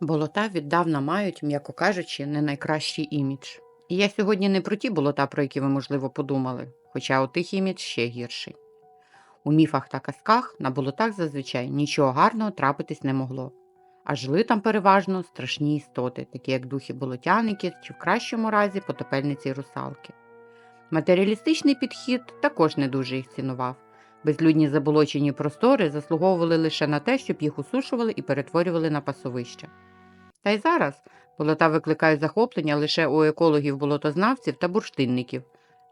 Болота віддавна мають, м'яко кажучи, не найкращий імідж. І я сьогодні не про ті болота, про які ви, можливо, подумали, хоча у тих імідж ще гірший. У міфах та казках на болотах зазвичай нічого гарного трапитись не могло. А жили там переважно страшні істоти, такі як духи болотяники чи в кращому разі потопельниці й русалки. Матеріалістичний підхід також не дуже їх цінував. Безлюдні заболочені простори заслуговували лише на те, щоб їх усушували і перетворювали на пасовища. Та й зараз болота викликають захоплення лише у екологів-болотознавців та бурштинників.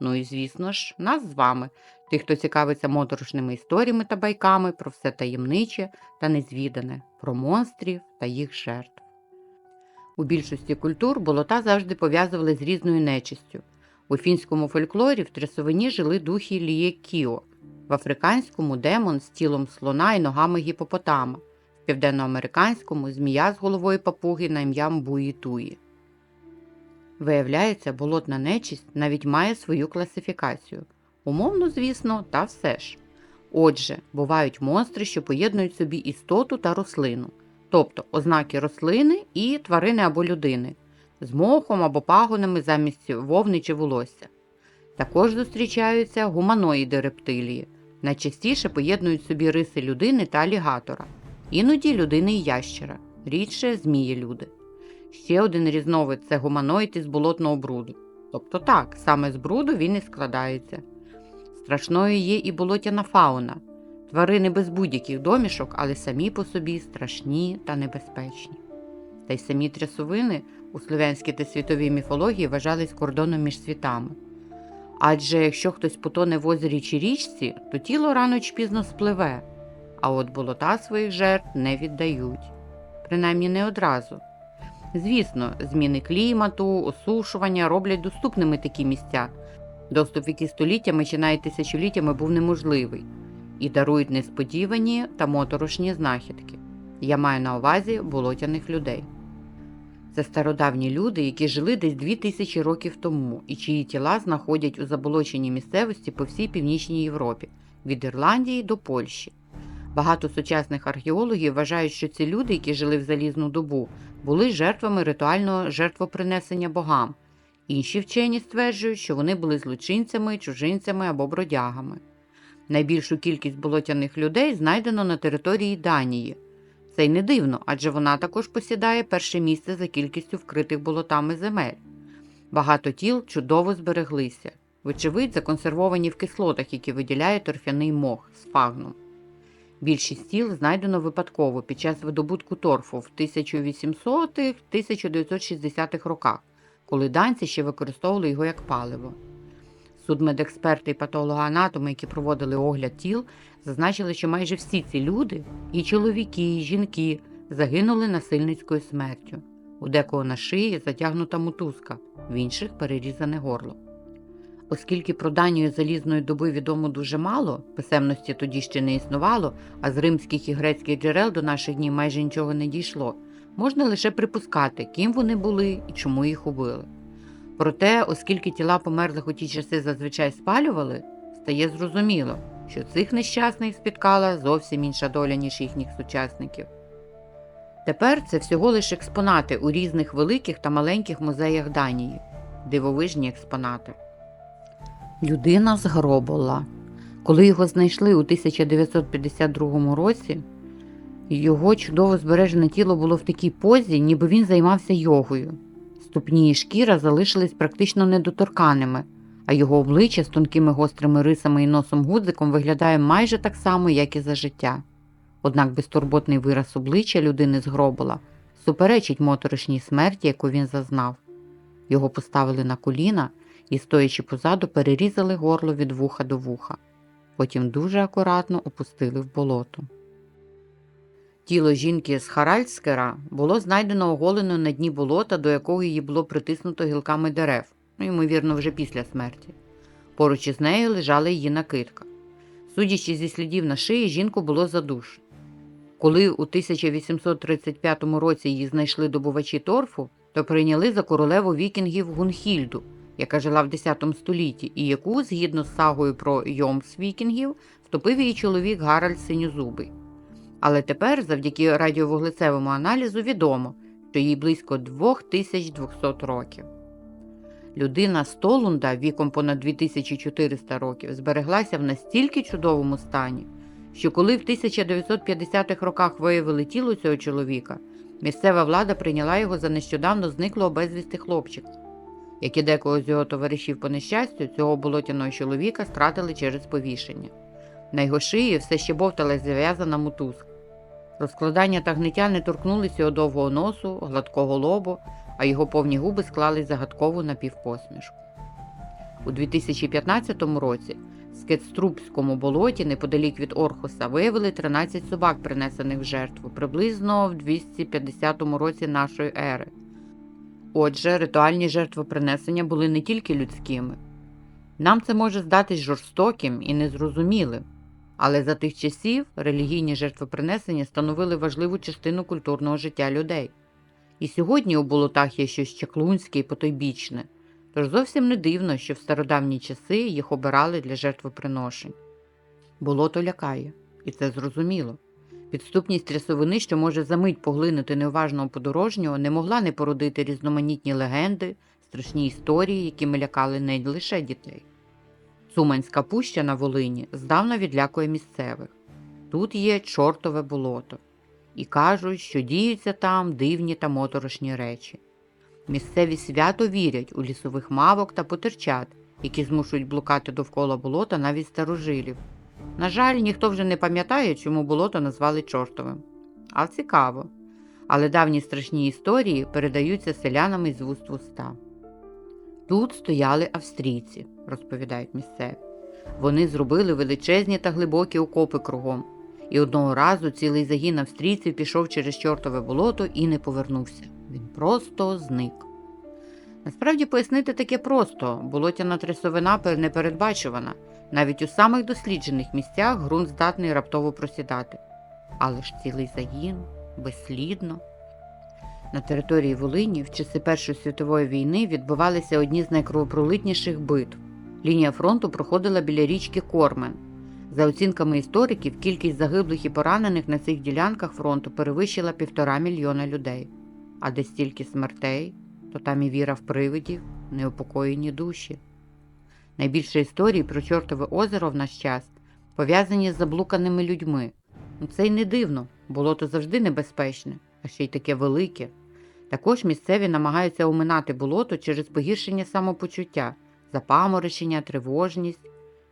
Ну і, звісно ж, нас з вами, тих, хто цікавиться моторошними історіями та байками про все таємниче та незвідане, про монстрів та їх жертв. У більшості культур болота завжди пов'язували з різною нечистю. У фінському фольклорі в трясовині жили духи Лієкіо, в африканському демон з тілом слона і ногами гіпопотама, південноамериканському змія з головою папуги на ім'ям Буїтуї. Виявляється, болотна нечисть навіть має свою класифікацію. Умовно, звісно, та все ж. Отже, бувають монстри, що поєднують собі істоту та рослину, тобто ознаки рослини і тварини або людини, з мохом або пагонами замість вовни чи волосся. Також зустрічаються гуманоїди рептилії, найчастіше поєднують собі риси людини та алігатора, іноді людини і ящера, рідше змії люди. Ще один різновид це гуманоїд із болотного бруду. Тобто так, саме з бруду він і складається. Страшною є і болотяна фауна, тварини без будь-яких домішок, але самі по собі страшні та небезпечні. Та й самі трясовини у слов'янській та світовій міфології вважались кордоном між світами. Адже якщо хтось потоне в озері чи річці, то тіло рано чи пізно спливе, а от болота своїх жертв не віддають, принаймні не одразу. Звісно, зміни клімату, осушування роблять доступними такі місця, доступ, який століттями чи навіть тисячоліттями був неможливий, і дарують несподівані та моторошні знахідки. Я маю на увазі болотяних людей. Це стародавні люди, які жили десь дві тисячі років тому і чиї тіла знаходять у заболоченій місцевості по всій північній Європі, від Ірландії до Польщі. Багато сучасних археологів вважають, що ці люди, які жили в залізну добу, були жертвами ритуального жертвопринесення богам. Інші вчені стверджують, що вони були злочинцями, чужинцями або бродягами. Найбільшу кількість болотяних людей знайдено на території Данії. Це й не дивно, адже вона також посідає перше місце за кількістю вкритих болотами земель. Багато тіл чудово збереглися, вочевидь, законсервовані в кислотах, які виділяє торфяний мох сфагнум. Більшість тіл знайдено випадково під час видобутку торфу в 1800-1960-х роках, коли данці ще використовували його як паливо. Судмедексперти і патологоанатоми, які проводили огляд тіл, зазначили, що майже всі ці люди, і чоловіки, і жінки, загинули насильницькою смертю. У декого на шиї затягнута мотузка, в інших перерізане горло. Оскільки про Данію залізної доби відомо дуже мало, писемності тоді ще не існувало, а з римських і грецьких джерел до наших днів майже нічого не дійшло, можна лише припускати, ким вони були і чому їх убили. Проте, оскільки тіла померлих у ті часи зазвичай спалювали, стає зрозуміло, що цих нещасних спіткала зовсім інша доля, ніж їхніх сучасників. Тепер це всього лише експонати у різних великих та маленьких музеях Данії, дивовижні експонати. Людина з. Коли його знайшли у 1952 році, його чудово збережене тіло було в такій позі, ніби він займався йогою. Ступні і шкіра залишились практично недоторканими, а його обличчя з тонкими гострими рисами і носом гудзиком виглядає майже так само, як і за життя. Однак безтурботний вираз обличчя людини з суперечить моторошній смерті, яку він зазнав. Його поставили на коліна і, стоячи позаду, перерізали горло від вуха до вуха. Потім дуже акуратно опустили в болото. Тіло жінки з Харальдскера було знайдено оголено на дні болота, до якого її було притиснуто гілками дерев, ну, ймовірно, вже після смерті. Поруч із нею лежала її накидка. Судячи зі слідів на шиї, жінку було задушено. Коли у 1835 році її знайшли добувачі торфу, то прийняли за королеву вікінгів Гунхільду, яка жила в X столітті, і яку, згідно з сагою про Йомс вікінгів, втопив її чоловік Гаральд Синьозубий. Але тепер, завдяки радіовуглецевому аналізу, відомо, що їй близько 2200 років. Людина Столунда віком понад 2400 років збереглася в настільки чудовому стані, що коли в 1950-х роках виявили тіло цього чоловіка, місцева влада прийняла його за нещодавно зниклого безвісти хлопчика. Як і декого з його товаришів по нещастю, цього болотяного чоловіка стратили через повішення. На його шиї все ще бовталась зав'язана мотузка. Розкладання та гниття не торкнулися його довгого носу, гладкого лобу, а його повні губи склали загадкову напівпосмішку. У 2015 році в Скетструбському болоті, неподалік від Орхуса, виявили 13 собак, принесених в жертву, приблизно в 250 році нашої ери. Отже, ритуальні жертвопринесення були не тільки людськими. Нам це може здатись жорстоким і незрозумілим, але за тих часів релігійні жертвопринесення становили важливу частину культурного життя людей. І сьогодні у болотах є щось чаклунське і потойбічне, тож зовсім не дивно, що в стародавні часи їх обирали для жертвоприношень. Болото лякає, і це зрозуміло. Підступність трясовини, що може за мить поглинути неуважного подорожнього, не могла не породити різноманітні легенди, страшні історії, якими лякали не лише дітей. Цуманська пуща на Волині здавна відлякує місцевих. Тут є чортове болото, і кажуть, що діються там дивні та моторошні речі. Місцеві свято вірять у лісових мавок та потерчат, які змушують блукати довкола болота навіть старожилів. На жаль, ніхто вже не пам'ятає, чому болото назвали чортовим. А цікаво. Але давні страшні історії передаються селянам із вуст в уста. Тут стояли австрійці, розповідають місцеві. Вони зробили величезні та глибокі окопи кругом, і одного разу цілий загін австрійців пішов через чортове болото і не повернувся. Він просто зник. Насправді пояснити таке просто, болотяна трясовина непередбачувана. Навіть у самих досліджених місцях ґрунт здатний раптово просідати. Але ж цілий загін, безслідно. На території Волині в часи Першої світової війни відбувалися одні з найкровопролитніших битв. Лінія фронту проходила біля річки Кормен. За оцінками істориків, кількість загиблих і поранених на цих ділянках фронту перевищила півтора мільйона людей. А де стільки смертей, то там і віра в привидів, неупокоєні душі. Найбільше історій про Чортове озеро в наш час пов'язані з заблуканими людьми. Ну, Це й не дивно, болото завжди небезпечне, а ще й таке велике. Також місцеві намагаються оминати болото через погіршення самопочуття, запаморочення, тривожність.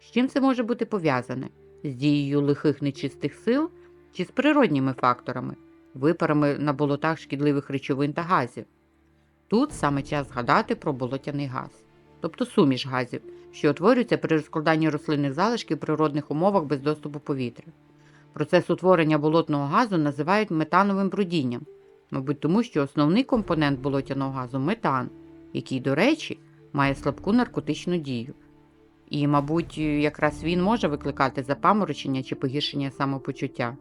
З чим це може бути пов'язане? З дією лихих нечистих сил чи з природніми факторами, випарами на болотах шкідливих речовин та газів? Тут саме час згадати про болотяний газ, тобто суміш газів, що утворюється при розкладанні рослинних залишків в природних умовах без доступу повітря. Процес утворення болотного газу називають метановим брудінням, мабуть, тому що основний компонент болотяного газу метан, який, до речі, має слабку наркотичну дію. І, мабуть, якраз він може викликати запаморочення чи погіршення самопочуття.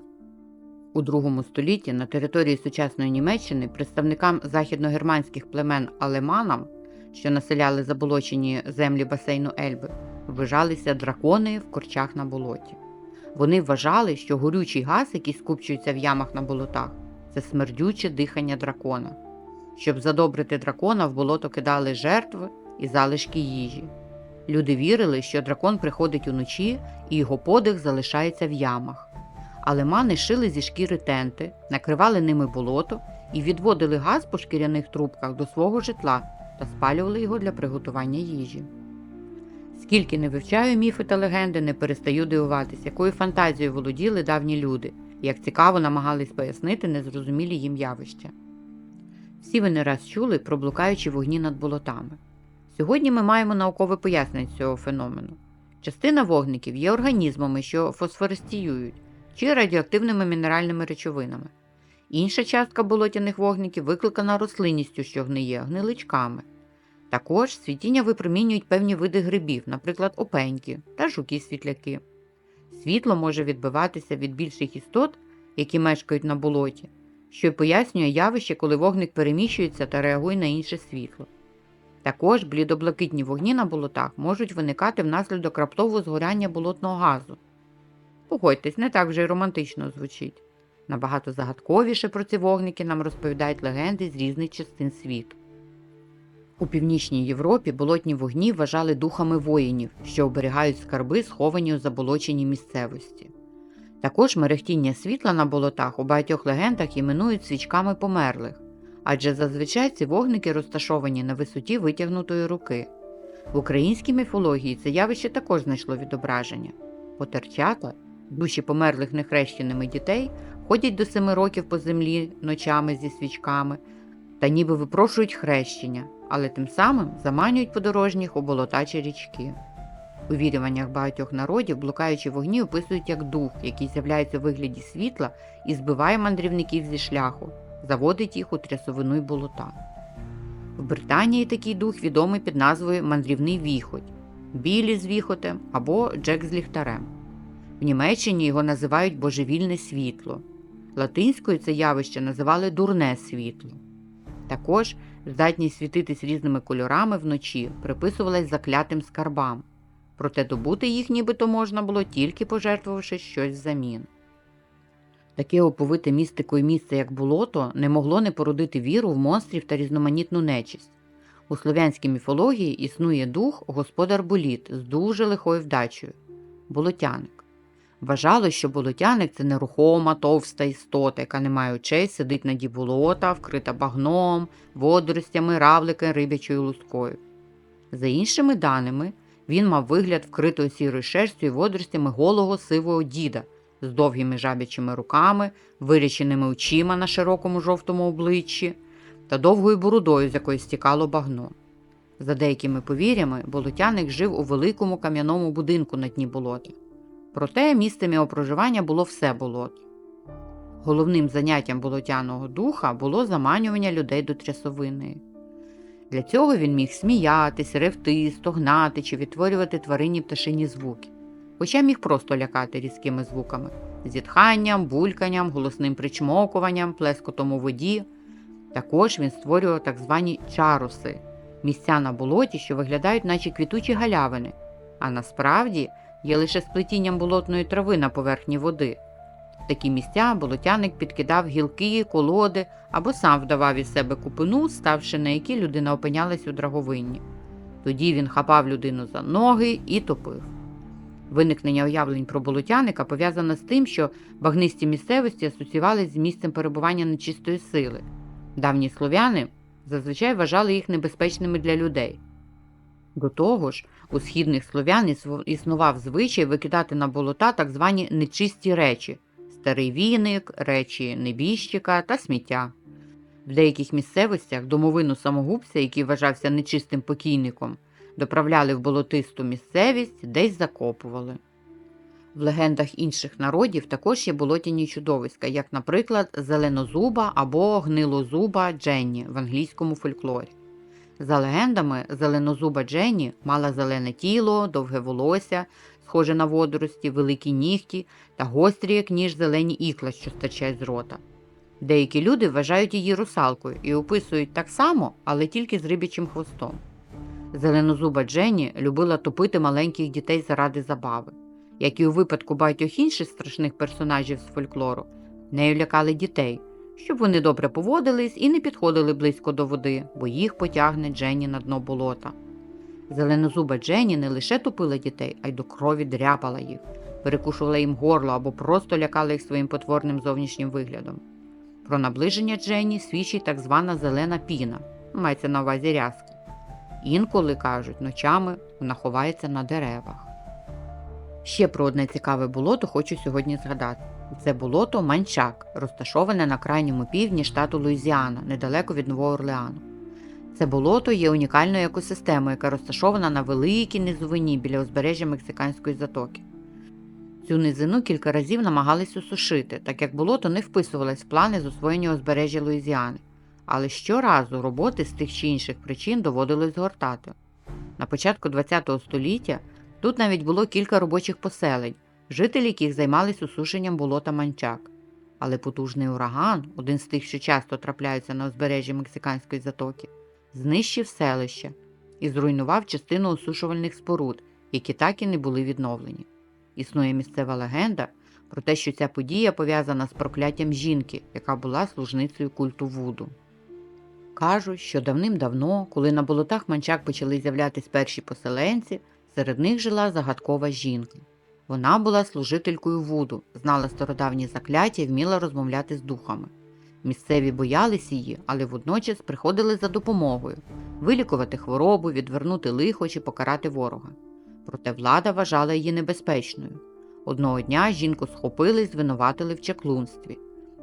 У другому столітті на території сучасної Німеччини представникам західногерманських племен алеманам, що населяли заболочені землі басейну Ельби, вважалися дракони в корчах на болоті. Вони вважали, що горючий газ, який скупчується в ямах на болотах, це смердюче дихання дракона. Щоб задобрити дракона, в болото кидали жертви і залишки їжі. Люди вірили, що дракон приходить уночі і його подих залишається в ямах. Але мани шили зі шкіри тенти, накривали ними болото і відводили газ по шкіряних трубках до свого житла та спалювали його для приготування їжі. Скільки не вивчаю міфи та легенди, не перестаю дивуватися, якою фантазією володіли давні люди, і як цікаво намагались пояснити незрозумілі їм явища. Всі ви не раз чули про блукаючі вогні над болотами. Сьогодні ми маємо наукове пояснення цього феномену. Частина вогників є організмами, що фосфористіюють, чи радіоактивними мінеральними речовинами. Інша частка болотяних вогників викликана рослинністю, що гниє, гниличками. Також світіння випромінюють певні види грибів, наприклад, опеньки та жуки-світляки. Світло може відбиватися від більших істот, які мешкають на болоті, що й пояснює явище, коли вогник переміщується та реагує на інше світло. Також блідоблакитні вогні на болотах можуть виникати внаслідок раптового згоряння болотного газу. Погодьтесь, не так вже й романтично звучить. Набагато загадковіше про ці вогники нам розповідають легенди з різних частин світу. У північній Європі болотні вогні вважали духами воїнів, що оберігають скарби, сховані у заболоченій місцевості. Також мерехтіння світла на болотах у багатьох легендах іменують свічками померлих, адже зазвичай ці вогники розташовані на висоті витягнутої руки. В українській міфології це явище також знайшло відображення. Потерчата, душі померлих нехрещеними дітей, ходять до семи років по землі ночами зі свічками та ніби випрошують хрещення, але тим самим заманюють подорожніх у болота чи річки. У вірюваннях багатьох народів блукаючі вогні описують як дух, який з'являється у вигляді світла і збиває мандрівників зі шляху, заводить їх у трясовину й болота. В Британії такий дух відомий під назвою мандрівний віхоть, білі з віхотем або Джек з ліхтарем. В Німеччині його називають божевільне світло. Латинською це явище називали дурне світло. Також здатність світитись різними кольорами вночі приписувалась заклятим скарбам, проте добути їх нібито можна було тільки пожертвувавши щось взамін. Таке оповите містикою місце, як болото, не могло не породити віру в монстрів та різноманітну нечисть. У слов'янській міфології існує дух господар боліт з дуже лихою вдачею болотяник. Вважало, що болотяник це нерухома, товста істота, яка не має очей, сидить на дні болота, вкрита багном, водоростями, равлики, рибячою лускою. За іншими даними, він мав вигляд вкритого сірою шерстю і водоростями голого сивого діда з довгими жабячими руками, виріченими очима на широкому жовтому обличчі та довгою бородою, з якої стікало багно. За деякими повір'ями, болотяник жив у великому кам'яному будинку на дні болота. Проте місцем його проживання було все болото. Головним заняттям болотяного духа було заманювання людей до трясовини. Для цього він міг сміятись, ревти, стогнати чи відтворювати тваринні пташині звуки, хоча міг просто лякати різкими звуками зітханням, бульканням, голосним причмокуванням, плескотом у воді. Також він створював так звані чаруси місця на болоті, що виглядають, наче квітучі галявини, а насправді є лише сплетінням болотної трави на поверхні води. В такі місця болотяник підкидав гілки, колоди або сам вдавав із себе купину, ставши на які людина опинялась у драговинні. Тоді він хапав людину за ноги і топив. Виникнення уявлень про болотяника пов'язано з тим, що багнисті місцевості асоціювалися з місцем перебування нечистої сили. Давні слов'яни зазвичай вважали їх небезпечними для людей. До того ж, у східних слов'ян існував звичай викидати на болота так звані нечисті речі старий віник, речі небіжчика та сміття. В деяких місцевостях домовину самогубця, який вважався нечистим покійником, доправляли в болотисту місцевість, десь закопували. В легендах інших народів також є болотяні чудовиська, як, наприклад, зеленозуба або гнилозуба Дженні в англійському фольклорі. За легендами, зеленозуба Дженні мала зелене тіло, довге волосся, схоже на водорості, великі нігті та гострі, як ніж зелені ікла, що стирчать з рота. Деякі люди вважають її русалкою і описують так само, але тільки з рибячим хвостом. Зеленозуба Дженні любила топити маленьких дітей заради забави. Як і у випадку багатьох інших страшних персонажів з фольклору, нею лякали дітей, щоб вони добре поводились і не підходили близько до води, бо їх потягне Дженні на дно болота. Зеленозуба Дженні не лише топила дітей, а й до крові дряпала їх, перекушувала їм горло або просто лякала їх своїм потворним зовнішнім виглядом. Про наближення Дженні свідчить так звана зелена піна, мається на увазі рязки. Інколи кажуть, ночами вона ховається на деревах. Ще про одне цікаве болото хочу сьогодні згадати. Це болото Манчак, розташоване на крайньому півдні штату Луїзіана, недалеко від Нового Орлеану. Це болото є унікальною екосистемою, яка розташована на великій низовині біля узбережжя Мексиканської затоки. Цю низину кілька разів намагались усушити, так як болото не вписувалось в плани з освоєння узбережжя Луїзіани, але щоразу роботи з тих чи інших причин доводилось згортати. На початку ХХ століття тут навіть було кілька робочих поселень, жителі яких займались усушенням болота Манчак. Але потужний ураган, один з тих, що часто трапляються на узбережжі Мексиканської затоки, знищив селище і зруйнував частину осушувальних споруд, які так і не були відновлені. Існує місцева легенда про те, що ця подія пов'язана з прокляттям жінки, яка була служницею культу Вуду. Кажуть, що давним-давно, коли на болотах манчак почали з'являтись перші поселенці, серед них жила загадкова жінка. Вона була служителькою Вуду, знала стародавні закляття і вміла розмовляти з духами. Місцеві боялись її, але водночас приходили за допомогою вилікувати хворобу, відвернути лихо чи покарати ворога. Проте влада вважала її небезпечною. Одного дня жінку схопили і звинуватили в чаклунстві.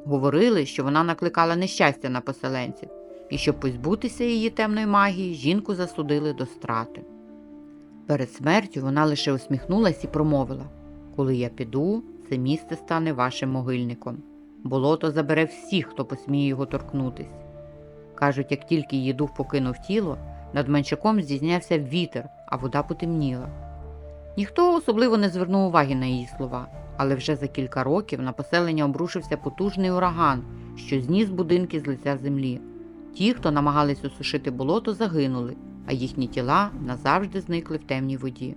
Говорили, що вона накликала нещастя на поселенців, і щоб позбутися її темної магії, жінку засудили до страти. Перед смертю вона лише усміхнулась і промовила Коли я піду, це місце стане вашим могильником. Болото забере всіх, хто посміє його торкнутись. Кажуть, як тільки її дух покинув тіло, над манчаком здійснявся вітер, а вода потемніла. Ніхто особливо не звернув уваги на її слова, але вже за кілька років на поселення обрушився потужний ураган, що зніс будинки з лиця землі. Ті, хто намагались осушити болото, загинули, а їхні тіла назавжди зникли в темній воді.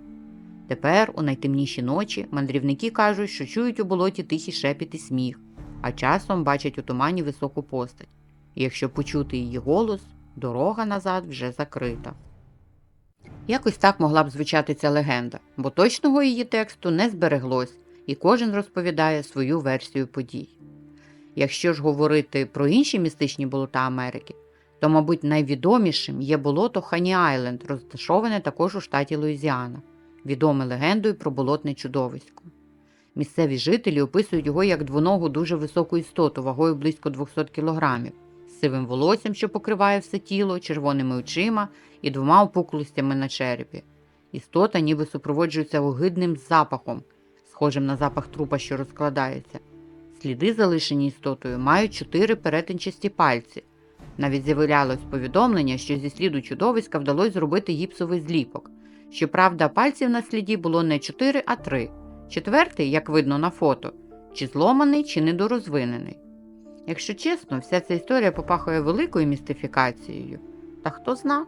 Тепер, у найтемніші ночі, мандрівники кажуть, що чують у болоті тихий шепіт і сміх, а часом бачать у тумані високу постать. І якщо почути її голос, дорога назад вже закрита. Якось так могла б звучати ця легенда, бо точного її тексту не збереглось, і кожен розповідає свою версію подій. Якщо ж говорити про інші містичні болота Америки, то, мабуть, найвідомішим є болото Хані Айленд, розташоване також у штаті Луїзіана, відоме легендою про болотне чудовисько. Місцеві жителі описують його як двоногу дуже високу істоту вагою близько 200 кілограмів, з сивим волоссям, що покриває все тіло, червоними очима і двома опуклостями на черепі. Істота ніби супроводжується огидним запахом, схожим на запах трупа, що розкладається. Сліди, залишені істотою, мають чотири перетинчасті пальці. Навіть з'являлось повідомлення, що зі сліду чудовиська вдалося зробити гіпсовий зліпок. Щоправда, пальців на сліді було не чотири, а три. Четвертий, як видно на фото, чи зломаний, чи недорозвинений. Якщо чесно, вся ця історія попахує великою містифікацією. Та хто зна?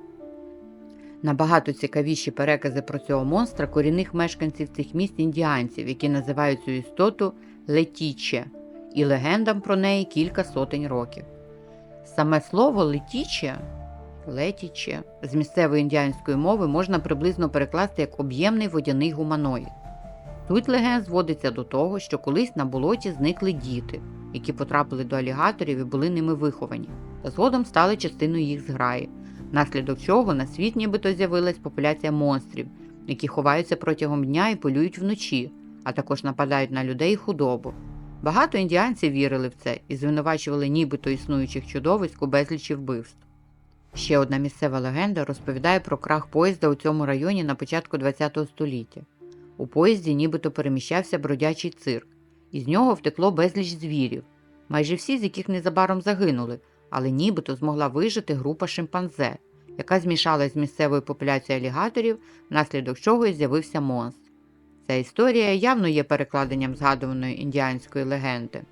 Набагато цікавіші перекази про цього монстра корінних мешканців цих міст індіанців, які називають цю істоту летіче, і легендам про неї кілька сотень років. Саме слово летіче, летіче з місцевої індіанської мови можна приблизно перекласти як об'ємний водяний гуманоїд. Суть легенд зводиться до того, що колись на болоті зникли діти, які потрапили до алігаторів і були ними виховані, та згодом стали частиною їх зграї, внаслідок чого на світ нібито з'явилась популяція монстрів, які ховаються протягом дня і полюють вночі, а також нападають на людей і худобу. Багато індіанців вірили в це і звинувачували нібито існуючих чудовиськ у безлічі вбивств. Ще одна місцева легенда розповідає про крах поїзда у цьому районі на початку ХХ століття. У поїзді нібито переміщався бродячий цирк, із нього втекло безліч звірів, майже всі з яких незабаром загинули, але нібито змогла вижити група шимпанзе, яка змішалась з місцевою популяцією алігаторів, внаслідок чого й з'явився монстр. Ця історія явно є перекладенням згадуваної індіанської легенди.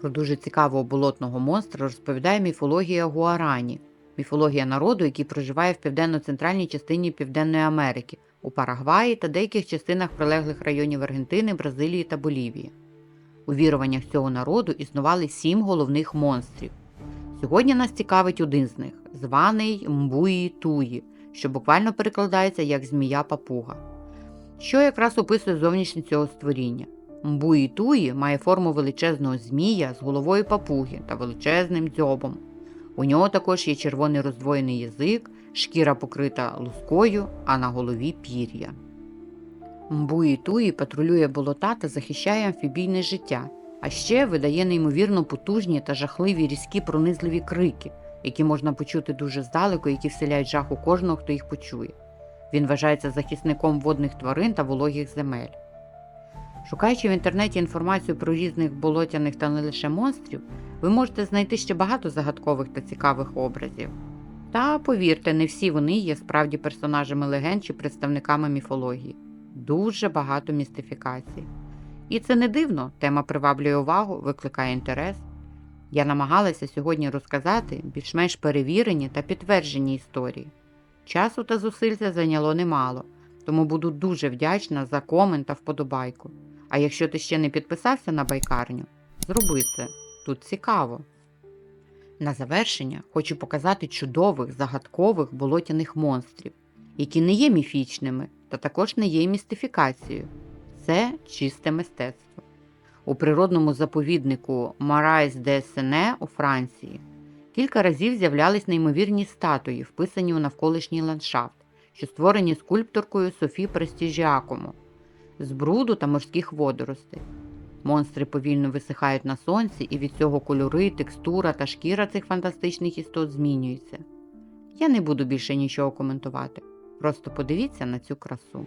Про дуже цікавого болотного монстра розповідає міфологія Гуарані, міфологія народу, який проживає в південно-центральній частині Південної Америки, у Парагваї та деяких частинах прилеглих районів Аргентини, Бразилії та Болівії. У віруваннях цього народу існували сім головних монстрів. Сьогодні нас цікавить один з них званий Мбуї Туї, що буквально перекладається як змія папуга. Що якраз описує зовнішність цього створіння. Мбуї Туї має форму величезного змія з головою папуги та величезним дзьобом. У нього також є червоний роздвоєний язик, шкіра покрита лускою, а на голові пір'я. Мбуї Туї патрулює болота та захищає амфібійне життя, а ще видає неймовірно потужні та жахливі різкі пронизливі крики, які можна почути дуже здалеку, які вселяють жах у кожного, хто їх почує. Він вважається захисником водних тварин та вологих земель. Шукаючи в інтернеті інформацію про різних болотяних та не лише монстрів, ви можете знайти ще багато загадкових та цікавих образів. Та повірте, не всі вони є справді персонажами легенд чи представниками міфології. Дуже багато містифікацій. І це не дивно, тема приваблює увагу, викликає інтерес. Я намагалася сьогодні розказати більш-менш перевірені та підтверджені історії. Часу та зусиль це зайняло немало, тому буду дуже вдячна за комент та вподобайку. А якщо ти ще не підписався на байкарню, зроби це. Тут цікаво. На завершення хочу показати чудових загадкових болотяних монстрів, які не є міфічними та також не є містифікацією. Це чисте мистецтво. У природному заповіднику Марайс де Сене у Франції кілька разів з'являлись неймовірні статуї, вписані у навколишній ландшафт, що створені скульпторкою Софі Престіжіакомо з бруду та морських водоростей. Монстри повільно висихають на сонці, і від цього кольори, текстура та шкіра цих фантастичних істот змінюються. Я не буду більше нічого коментувати. Просто подивіться на цю красу.